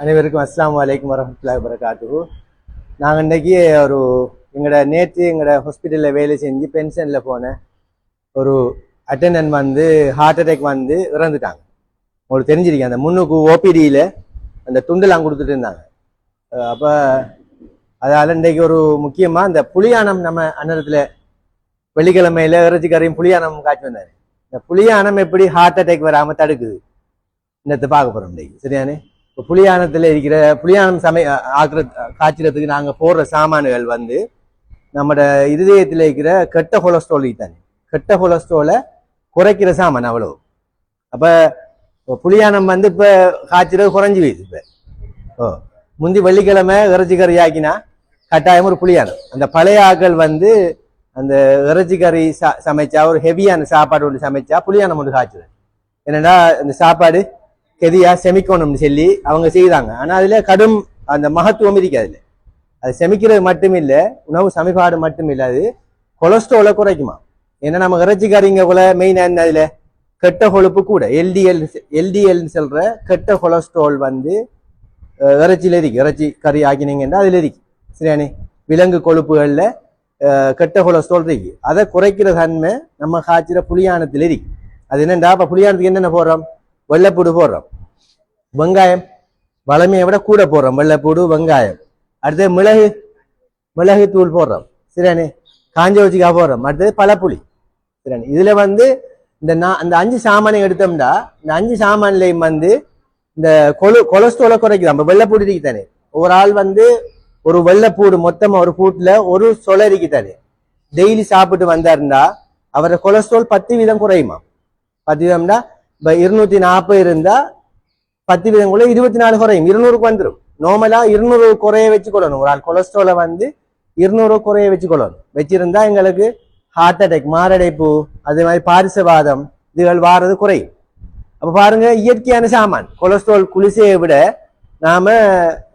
அனைவருக்கும் அஸ்லாம் வலைக்கம் வரமத்துல்லா வரகாத்துஹு நாங்கள் இன்றைக்கி ஒரு எங்களோட நேற்று எங்களோட ஹாஸ்பிட்டலில் வேலை செஞ்சு பென்ஷனில் போன ஒரு அட்டெண்டன்ட் வந்து ஹார்ட் அட்டாக் வந்து இறந்துட்டாங்க. உங்களுக்கு தெரிஞ்சிருக்கேன் அந்த முன்னுக்கு ஓபிடியில் அந்த துண்டெல்லாம் கொடுத்துட்டு இருந்தாங்க. அப்போ அதால் இன்றைக்கு ஒரு முக்கியமாக இந்த புளியானம் நம்ம அன்னத்தில் வெள்ளிக்கிழமையில் இறைச்சி கறியும் புளியானம் காய்ச்சி வந்தார். இந்த புளியானம் எப்படி ஹார்ட் அட்டாக் வராமல் தடுக்குது? இன்னத்தை பார்க்க போகிறோம் இன்றைக்கு சரியானே புளியானத்தில் இருக்கிற புளியானம் சமை ஆக்குற காய்ச்சறதுக்கு நாங்கள் போடுற சாமான்கள் வந்து நம்மட இருதயத்தில் இருக்கிற கெட்ட கொலஸ்ட்ரால் தானே. கெட்ட கொலஸ்ட்ரோலை குறைக்கிற சாமான் அவ்வளோ அப்போ புளியானம் வந்து இப்போ காய்ச்சறது குறைஞ்சி போயிடுது இப்போ. ஓ முந்தி வெள்ளிக்கிழமை இறைச்சி கறி ஆக்கினா கட்டாயம் ஒரு புளியானம் அந்த பழைய ஆக்கள் வந்து அந்த இறைச்சி கறி சமைச்சா ஒரு ஹெவியான சாப்பாடு ஒன்று சமைச்சா புளியானம் ஒன்று காய்ச்சது என்னன்னா அந்த சாப்பாடு கெதியா செமிக்கணும்னு சொல்லி அவங்க செய்தாங்க. ஆனா அதுல கடும் அந்த மகத்துவம் இருக்கு அதில். அது செமிக்கிறது மட்டும் இல்ல உணவு சமைப்பாடு மட்டும் இல்லை அது கொலஸ்ட்ராலை குறைக்குமா? ஏன்னா நம்ம இறைச்சிக்காரிங்க கறிங்க போல மெயின் என்ன அதுல? கெட்ட கொழுப்பு கூட. எல்டிஎல் எல்டிஎல்னு சொல்ற கெட்ட கொலஸ்ட்ரால் வந்து அஹ், இறைச்சியில இருக்கு. இறைச்சி கறி ஆக்கினீங்கன்னா அதுல இருக்கு. சரியானே? விலங்கு கொழுப்புகள்ல கெட்ட கொலஸ்ட்ரால் இருக்கு. அதை குறைக்கிற தன்மை நம்ம காய்ச்சிற புளியானத்தில் இருக்கு. அது என்னண்டா? அப்ப புளியானத்துக்கு என்னென்ன போடுறோம்? வெள்ளைப்பூடு போடுறோம். வெங்காயம் வளமையை விட கூட போடுறோம். வெள்ளைப்பூடு வெங்காயம். அடுத்தது மிளகு மிளகு தூள் போடுறோம். சரியானே? காஞ்ச வச்சுக்கா போடுறோம். அடுத்தது பழப்புளி. சரியானே? இதுல வந்து இந்த நான் அந்த அஞ்சு சாமானை எடுத்தோம்னா இந்த அஞ்சு சாமான்லையும் வந்து இந்த கொலு கொலஸ்ட்ரோலை குறைக்குது நம்ம வெள்ளைப்பூடு இருக்கு தானே ஒரு ஆள் வந்து ஒரு வெள்ளைப்பூடு மொத்தமாக ஒரு பூட்டில் ஒரு சொலை இருக்கு டெய்லி சாப்பிட்டு வந்தாருந்தா அவரோட கொலஸ்ட்ரால் பத்து வீதம் குறையுமா பத்து வீதம்னா இப்ப இருநூத்தி நாற்பது இருந்தா பத்து வீதம் கூட இருபத்தி நாலு குறையும். இருநூறுக்கு வந்துடும் நார்மலா இருநூறு குறைய வச்சுக்கொள்ளணும். ஒரு ஆள் கொலஸ்ட்ராலை வந்து இருநூறு குறைய வச்சுக்கொள்ளணும். வச்சிருந்தா எங்களுக்கு ஹார்ட் அட்டாக் மாரடைப்பு அதே மாதிரி பாரிசவாதம் இதுகள் வாரது குறையும். அப்ப பாருங்க இயற்கையான சாமான். கொலஸ்ட்ரால் குளிசையை விட நாம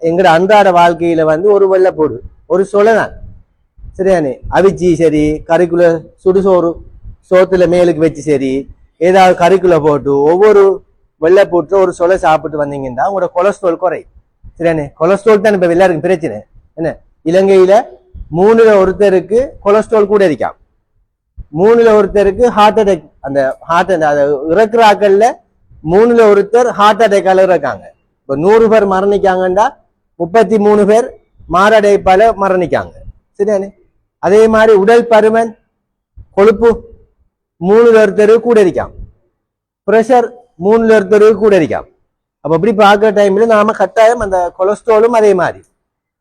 எங்கட அன்றாட வாழ்க்கையில வந்து ஒரு வெள்ளை போடு ஒரு சொலை தான் சரியானே அவிச்சி சரி கறிக்குள்ள சுடுசோறு சோத்துல மேலுக்கு வச்சு சரி ஏதாவது கறிக்குள்ள போட்டு ஒவ்வொரு வெள்ளை போட்டு ஒரு சொலை சாப்பிட்டு வந்தீங்கன்னா உங்களோட கொலஸ்ட்ரால் குறை சரியானே கொலஸ்ட்ரால் தான் இப்போ எல்லாருக்கும் பிரச்சனை. என்ன? இலங்கையில மூணுல ஒருத்தருக்கு கொலஸ்ட்ரால் கூட இருக்காம். மூணுல ஒருத்தருக்கு ஹார்ட் அட்டாக் அந்த ஹார்ட் அந்த இறக்குற ஆக்கள்ல மூணுல ஒருத்தர் ஹார்ட் அட்டாக்கால இருக்காங்க இப்போ நூறு பேர் மரணிக்காங்கன்னா முப்பத்தி மூணு பேர் மாரடைப்பால மரணிக்காங்க. சரியானே அதே மாதிரி உடல் பருமன் கொழுப்பு மூணுல ஒருத்தர் கூட இருக்காம் ப்ரெஷர் மூணுல ஒருத்தர் கூட இருக்காம் அப்ப அப்படி பார்க்குற டைம்ல நாம கட்டாயம் அந்த கொலஸ்ட்ராலும் அதே மாதிரி.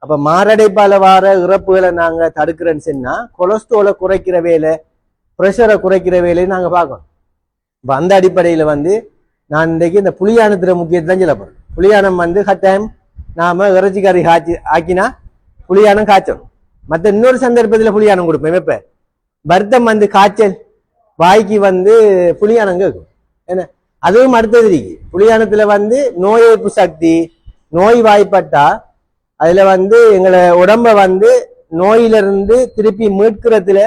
அப்ப மாரடைப்பால வார இறப்புகளை நாங்க தடுக்கிறேன்னு சொன்னா கொலஸ்ட்ராலை குறைக்கிற வேலை ப்ரெஷரை குறைக்கிற வேலையை நாங்க பார்க்கணும். இப்ப அந்த அடிப்படையில வந்து நான் இன்றைக்கு இந்த புளியானத்துல முக்கியத்துவம் சொல்ல புளியானம் வந்து கட்டாயம் நாம இறைச்சி கறி காய்ச்சி ஆக்கினா புளியானம் காய்ச்சணும். மற்ற இன்னொரு சந்தர்ப்பத்துல புளியானம் கொடுப்பேன். எப்ப? வருத்தம் வந்து காய்ச்சல். வாய்க்கு வந்து புளியானம் கேட்கும் என்ன? அதுவும் அடுத்தது இருக்கு. புளியானத்துல வந்து நோய் எதிர்ப்பு சக்தி நோய் வாய்ப்பட்டா அதுல வந்து எங்களை உடம்ப வந்து நோயிலிருந்து திருப்பி மீட்கிறதுல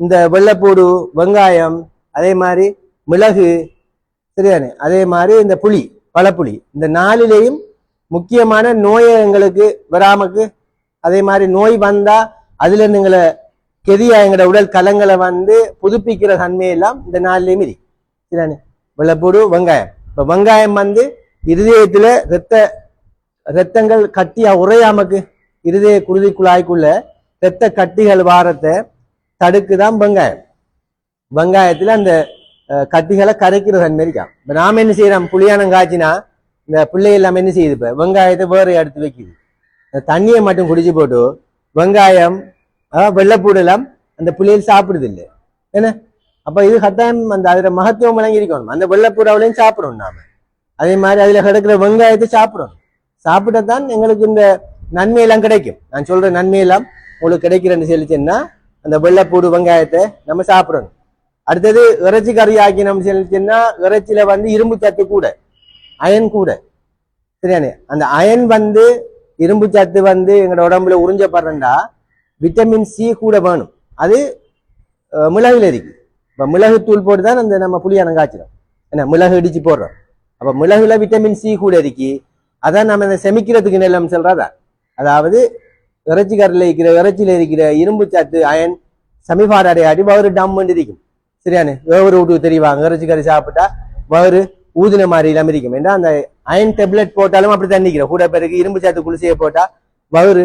இந்த வெள்ளைப்பூடு வெங்காயம் அதே மாதிரி மிளகு சரிதானே? அதே மாதிரி இந்த புளி பழப்புளி. இந்த நாளிலேயும் முக்கியமான நோயை எங்களுக்கு வராமக்கு அதே மாதிரி நோய் வந்தா அதுல எங்களை கெதியா எங்களோட உடல் கலங்களை வந்து புதுப்பிக்கிற தன்மையெல்லாம் இந்த நாளிலேயும் மீறி சரிதானே வெள்ளைப்பூடு வெங்காயம். இப்ப வெங்காயம் வந்து இருதயத்துல ரத்த ரத்தங்கள் கட்டியா உரையாமக்கு இருதய குருதி குழாய்க்குள்ள ரத்த கட்டிகள் வாரத்தை தடுக்குதான் வெங்காயம். வெங்காயத்துல அந்த கட்டிகளை கரைக்கிற தன்மை இருக்காம் இப்ப நாம என்ன செய்யறோம்? புளியானம் காய்ச்சினா இந்த பிள்ளை எல்லாம் என்ன செய்யுது இப்ப? வெங்காயத்தை வேற எடுத்து வைக்குது. தண்ணியை மட்டும் குடிச்சு போட்டு வெங்காயம் அஹ், வெள்ளைப்பூடெல்லாம் அந்த பிள்ளைகள் சாப்பிடுது இல்லை. என்ன? அப்ப இது கட்டாயம் அந்த அதுல மகத்துவம் வழங்கி இருக்கணும் அந்த வெள்ளப்பூடாவிலையும் சாப்பிடணும் நாம. அதே மாதிரி அதுல கிடக்கிற வெங்காயத்தை சாப்பிடணும். சாப்பிட்டதான் எங்களுக்கு இந்த நன்மையெல்லாம் கிடைக்கும். நான் சொல்ற நன்மையெல்லாம் உங்களுக்கு கிடைக்கிறேன்னு சொல்லிச்சேன்னா அந்த வெள்ளைப்பூடு வெங்காயத்தை நம்ம சாப்பிடணும். அடுத்தது இறைச்சி கறி நம்ம சொல்லிச்சேன்னா இறைச்சியில வந்து இரும்பு சத்து கூட அயன் கூட. சரியானே அந்த அயன் வந்து இரும்பு சத்து வந்து எங்களோட உடம்புல உறிஞ்சப்படுறேன்டா விட்டமின் சி கூட வேணும். அது மிளகுல இருக்கு. இப்போ மிளகு தூள் போட்டு தான் அந்த நம்ம புளியானம் காய்ச்சிடும் என்ன மிளகு இடிச்சு போடுறோம். அப்போ மிளகுல விட்டமின் சி கூட இருக்கு. அதான் நம்ம இந்த செமிக்கிறதுக்கு நிலம் சொல்றதா? அதாவது இறைச்சிக்காரில் இருக்கிற இறைச்சியில இருக்கிற இரும்பு சத்து அயன் சமிபாடு அடையாடி வயிறு டம் இருக்கும். சரியானே? வேறு வீட்டுக்கு தெரிவாங்க. இறைச்சி சாப்பிட்டா வயிறு ஊதின மாதிரி இல்லாமல் இருக்கும் ஏன்னா அந்த அயன் டெப்லெட் போட்டாலும் அப்படி தண்ணிக்கிறோம். கூட பிறகு இரும்பு சத்து குளிசையை போட்டால் வயிறு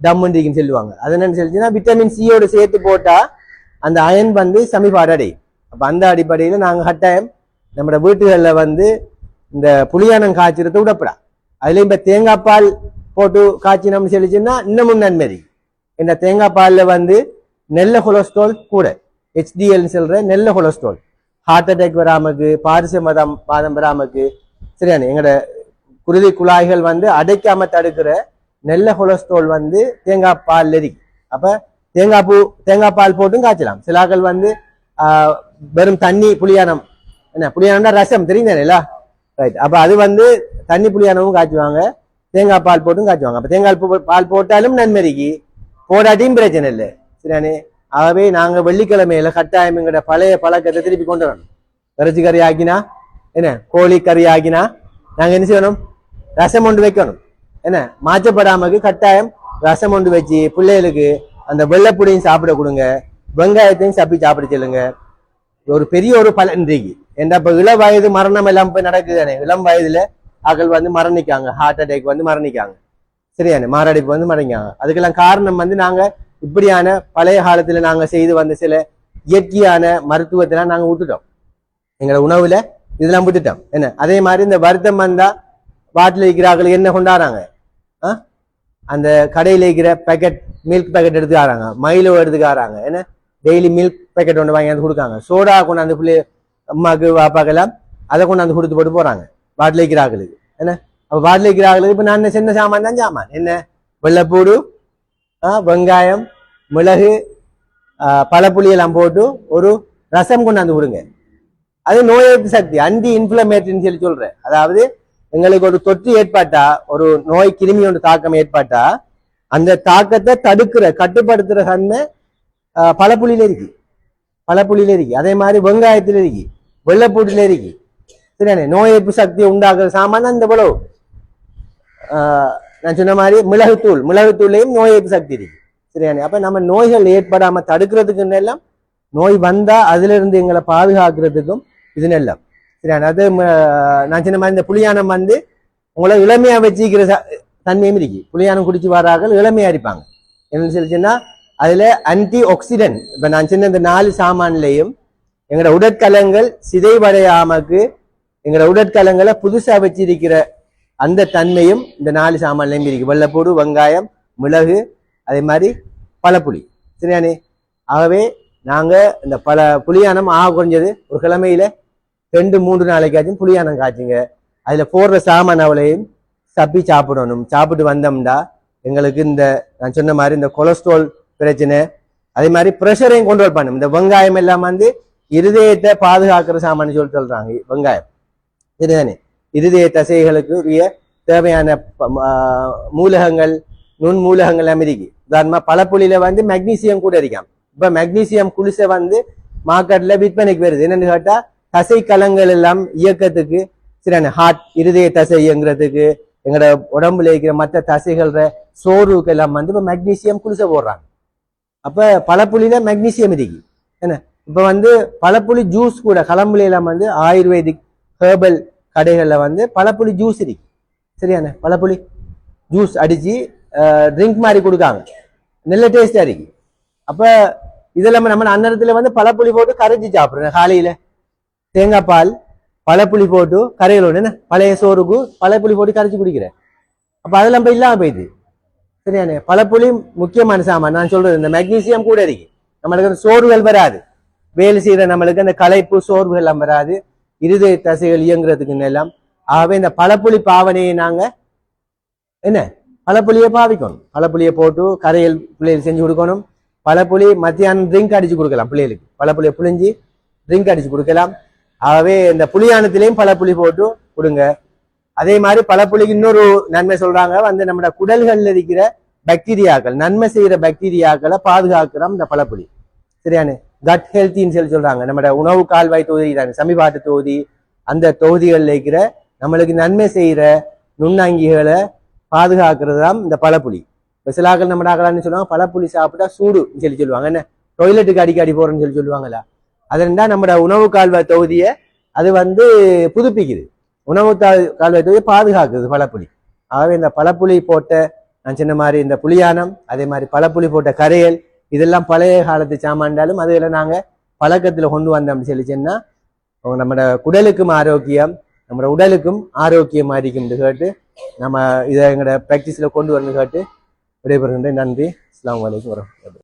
டம் சொல்லுவாங்க. அது என்னன்னு சொல்லிச்சுன்னா விட்டமின் சியோட சேர்த்து போட்டா அந்த அயன் வந்து சமிபாடு அடையும் அப்ப அந்த அடிப்படையில நாங்க கட்டாயம் நம்மளோட வீட்டுகள்ல வந்து இந்த புளியானம் காய்ச்சறத விடப்படா அதுலயும் இப்ப தேங்காய் பால் போட்டு காய்ச்சினோம்னு சொல்லிச்சுன்னா இன்னமும் நன்மதி. இந்த தேங்காய் பால்ல வந்து நெல்ல கொலஸ்ட்ரால் கூட. ஹெச்டிஎல்னு சொல்ற நெல்ல கொலஸ்ட்ரால் ஹார்ட் அட்டாக் வராமக்கு பாரிச மதம் பாதம் வராமக்கு சரியான எங்களோட குருதி குழாய்கள் வந்து அடைக்காம தடுக்கிற நெல்ல கொலஸ்ட்ரால் வந்து தேங்காய் பால் இருக்கு அப்போ தேங்காய் பூ தேங்காய் பால் போட்டும் காய்ச்சலாம். சிலாக்கள் வந்து வெறும் தண்ணி புளியானம் என்ன புளியானம்னா ரசம் தெரியுங்களா ரைட் அப்போ அது வந்து தண்ணி புளியானமும் காய்ச்சுவாங்க. தேங்காய் பால் போட்டும் காய்ச்சுவாங்க. அப்போ தேங்காய் பூ- பால் போட்டாலும் நன்மறிக்கு. போடாட்டியும் பிரச்சனை இல்லை. சரியானே ஆகவே நாங்கள் வெள்ளிக்கிழமையில கட்டாயம் எங்கட பழைய பழக்கத்தை திருப்பி கொண்டு வரணும். இறைச்சி கறி ஆக்கினா என்ன கோழி கறி ஆக்கினா நாங்கள் என்ன செய்யணும்? ரசம் ஒன்று வைக்கணும். என்ன மாற்றப்படாமக்கு கட்டாயம் ரசம் ஒன்று வச்சு பிள்ளைகளுக்கு அந்த வெள்ளைப்புடியும் சாப்பிட கொடுங்க வெங்காயத்தையும் சப்பி சாப்பிட சொல்லுங்க. ஒரு பெரிய ஒரு பலன் இன்றைக்கு. ஏன்டா இள வயது மரணம் எல்லாம் போய் நடக்குதானே இளம் வயதுல ஆக்கள் வந்து மரணிக்காங்க ஹார்ட் அட்டாக் வந்து மரணிக்காங்க. சரியானே மாரடைப்பு வந்து மரணிக்காங்க. அதுக்கெல்லாம் காரணம் வந்து நாங்க இப்படியான பழைய காலத்துல நாங்க செய்து வந்த சில இயற்கையான மருத்துவத்தெல்லாம் நாங்க விட்டுட்டோம் எங்களை உணவுல இதெல்லாம் விட்டுட்டோம் என்ன? அதே மாதிரி இந்த வருத்தம் வந்தா வாட்டில் இருக்கிறார்கள் என்ன கொண்டாடுறாங்க? அந்த கடையில் இருக்கிற பேக்கெட் மில்க் பேக்கெட் எடுத்துக்காராங்க மயிலோ எடுத்துக்காராங்க ஏன்னா டெய்லி மில்க் பேக்கெட் ஒன்று வாங்கி வந்து கொடுக்காங்க. சோடா கொண்டாந்து பிள்ளை அம்மாக்கு பாப்பாக்கெல்லாம் அதை கொண்டாந்து கொடுத்து போட்டு போகிறாங்க வாட்டில் இருக்கிறாங்களுக்கு என்ன? அப்போ வாட்டில் இருக்கிறார்களுக்கு இப்போ நான் சின்ன சாமான் தான் சாமான். என்ன? வெள்ளைப்பூடு ஆ, வெங்காயம் மிளகு பழப்புளியெல்லாம் எல்லாம் போட்டு ஒரு ரசம் கொண்டாந்து கொடுங்க. அது நோய் எதிர்ப்பு சக்தி. அண்டி இன்ஃபிளமேட்டரின்னு சொல்லி சொல்கிறேன் அதாவது எங்களுக்கு ஒரு தொற்று ஏற்பட்டா ஒரு நோய் கிருமி ஒன்று தாக்கம் ஏற்பட்டா அந்த தாக்கத்தை தடுக்கிற கட்டுப்படுத்துற தன்மை ஆஹ், பழப்புளியில இருக்கு. பழப்புளியில இருக்கு. அதே மாதிரி வெங்காயத்துல இருக்கு வெள்ளைப்பூட்டில இருக்கு. சரியானே நோய் எதிர்ப்பு சக்தியை உண்டாக்குற சாமான் அந்த இவ்வளவு. ஆஹ், நான் சொன்ன மாதிரி மிளகுத்தூள் மிளகுத்தூள்லையும் நோய் எதிர்ப்பு சக்தி இருக்கு. சரியானே அப்ப நம்ம நோய்கள் ஏற்படாம தடுக்கிறதுக்கு எல்லாம் நோய் வந்தா அதுல இருந்து எங்களை பாதுகாக்கிறதுக்கும் இது நல்லம் சரியான அது நான் சின்ன மாதிரி இந்த புளியானம் வந்து உங்களை இளமையாக வச்சுக்கிற ச- தன்மையும் இருக்கு. புளியானம் குடிச்சு வரார்கள் இளமையாக இருப்பாங்க. என்ன சொல்லிச்சுன்னா அதில் ஆன்டி ஆக்சிடென்ட் இப்போ நான் சின்ன இந்த நாலு சாமான்லையும் எங்களோட உடற்கலங்கள் சிதைவடையாமக்கு எங்களோட உடற்கலங்களை புதுசாக வச்சிருக்கிற அந்த தன்மையும் இந்த நாலு சாமான்லையும் இருக்கு. வெள்ளைப்பூடு வெங்காயம் மிளகு அதே மாதிரி பழப்புளி. சரியானே? ஆகவே நாங்கள் இந்த பல புளியானம் ஆக குறைஞ்சது ஒரு கிழமையில ரெண்டு மூன்று நாளைக்காச்சும் புளியானம் காய்ச்சுங்க. அதில் போடுற சாமான் அவளையும் சப்பி சாப்பிடணும். சாப்பிட்டு வந்தோம்டா எங்களுக்கு இந்த நான் சொன்ன மாதிரி இந்த கொலஸ்ட்ரால் பிரச்சனை அதே மாதிரி ப்ரெஷரையும் கண்ட்ரோல் பண்ணும். இந்த வெங்காயம் எல்லாம் வந்து இருதயத்தை பாதுகாக்கிற சாமான் சொல்லி சொல்றாங்க வெங்காயம். இதுதானே? இருதய தசைகளுக்கு உரிய தேவையான ப- ம- மூலகங்கள் நுண் மூலகங்கள் எல்லாம் இருக்கு உதாரணமா பழப்புளியில வந்து மெக்னீசியம் கூட இருக்காம் இப்ப மெக்னீசியம் குளிசை வந்து மார்க்கெட்ல விற்பனைக்கு வருது. என்னன்னு கேட்டா தசை கலங்கள் எல்லாம் இயக்கத்துக்கு சரியான ஹார்ட் இருதய தசை இயங்குறதுக்கு எங்களோட உடம்புல இருக்கிற மற்ற தசைகள சோர்வுக்கு எல்லாம் வந்து இப்போ மெக்னீசியம் குளிசை போடுறாங்க. அப்போ பழப்புளியில மெக்னீசியம் இருக்கு. என்ன? இப்போ வந்து பழப்புளி ஜூஸ் கூட களம்புல எல்லாம் வந்து ஆயுர்வேதிக் ஹேர்பல் கடைகளில் வந்து பழப்புளி ஜூஸ் இருக்கு. சரியாண்ணே பழப்புளி ஜூஸ் அடிச்சு ட்ரிங்க் மாதிரி கொடுக்காங்க. நல்ல டேஸ்டாக இருக்கு. அப்போ இதெல்லாம் நம்ம அன்னரத்துல வந்து பழப்புளி போட்டு கரைச்சி சாப்பிட்றேன் காலையில். தேங்காய் பால் பழப்புளி போட்டு கரையில் என்ன? பழைய சோறுக்கு பழப்புளி போட்டு கரைச்சி குடிக்கிறேன் அப்போ அதெல்லாம் போய் இல்லாமல் போயிடுது சரியானே? பழப்புளி முக்கியமான சாமான். நான் சொல்றது இந்த மெக்னீசியம் கூட இருக்கு. நம்மளுக்கு அந்த சோர்வுகள் வராது. வேலை செய்கிற நம்மளுக்கு அந்த களைப்பு சோர்வுகள் எல்லாம் வராது. இருதய தசைகள் இயங்குறதுக்கு எல்லாம்? ஆகவே இந்த பழப்புளி பாவனையை நாங்கள் என்ன? பழப்புளியை பாவிக்கணும். பழப்புளியை போட்டு கரையில் பிள்ளைகள் செஞ்சு கொடுக்கணும். பழப்புளி மத்தியானம் ட்ரிங்க் அடிச்சு கொடுக்கலாம் பிள்ளைகளுக்கு. பழப்புளியை புளிஞ்சு ட்ரிங்க் அடிச்சு கொடுக்கலாம். ஆகவே இந்த புளியானத்திலையும் பழப்புளி போட்டு கொடுங்க. அதே மாதிரி பழப்புளிக்கு இன்னொரு நன்மை சொல்றாங்க. வந்து நம்ம குடல்கள்ல இருக்கிற பாக்டீரியாக்கள் நன்மை செய்யற பாக்டீரியாக்களை பாதுகாக்கிறோம் இந்த பழப்புளி சரியானு? கட் ஹெல்த்தின்னு சொல்லி சொல்றாங்க. நம்ம உணவு கால்வாய் தொகுதி தானே சமிபாட்டு தொகுதி. அந்த தொகுதிகளில் இருக்கிற நம்மளுக்கு நன்மை செய்யற நுண்ணங்கிகளை பாதுகாக்கிறது தான் இந்த பழப்புளி இப்போ சிலாக்கள் நம்ம டாக்கலான்னு சொல்லுவாங்க. பழப்புளி சாப்பிட்டா சூடு சொல்லி சொல்லுவாங்க. என்ன? டொய்லெட்டுக்கு அடிக்கடி போறேன்னு சொல்லி சொல்லுவாங்களா அதுண்டா நம்மட உணவு கால்வாய் தொகுதியை அது வந்து புதுப்பிக்குது. உணவு கால்வாய் தொகுதியை பாதுகாக்குது பழப்புளி. ஆகவே இந்த பழப்புளி போட்ட நான் சொன்ன மாதிரி இந்த புளியானம் அதே மாதிரி பழப்புலி போட்ட கரையல் இதெல்லாம் பழைய காலத்து சாமான்டாலும் அதில் நாங்கள் பழக்கத்தில் கொண்டு வந்தோம்னு சொல்லி சொன்னா நம்மட குடலுக்கும் ஆரோக்கியம் நம்ம உடலுக்கும் ஆரோக்கியம் இருக்கும்னு கேட்டு நம்ம இதை எங்களோட ப்ராக்டிஸில் கொண்டு வரணும்னு கேட்டு விடைபெறுகின்ற நன்றி. இஸ்லாம் அலைக்கும் வரஹ்மத்துல்லாஹி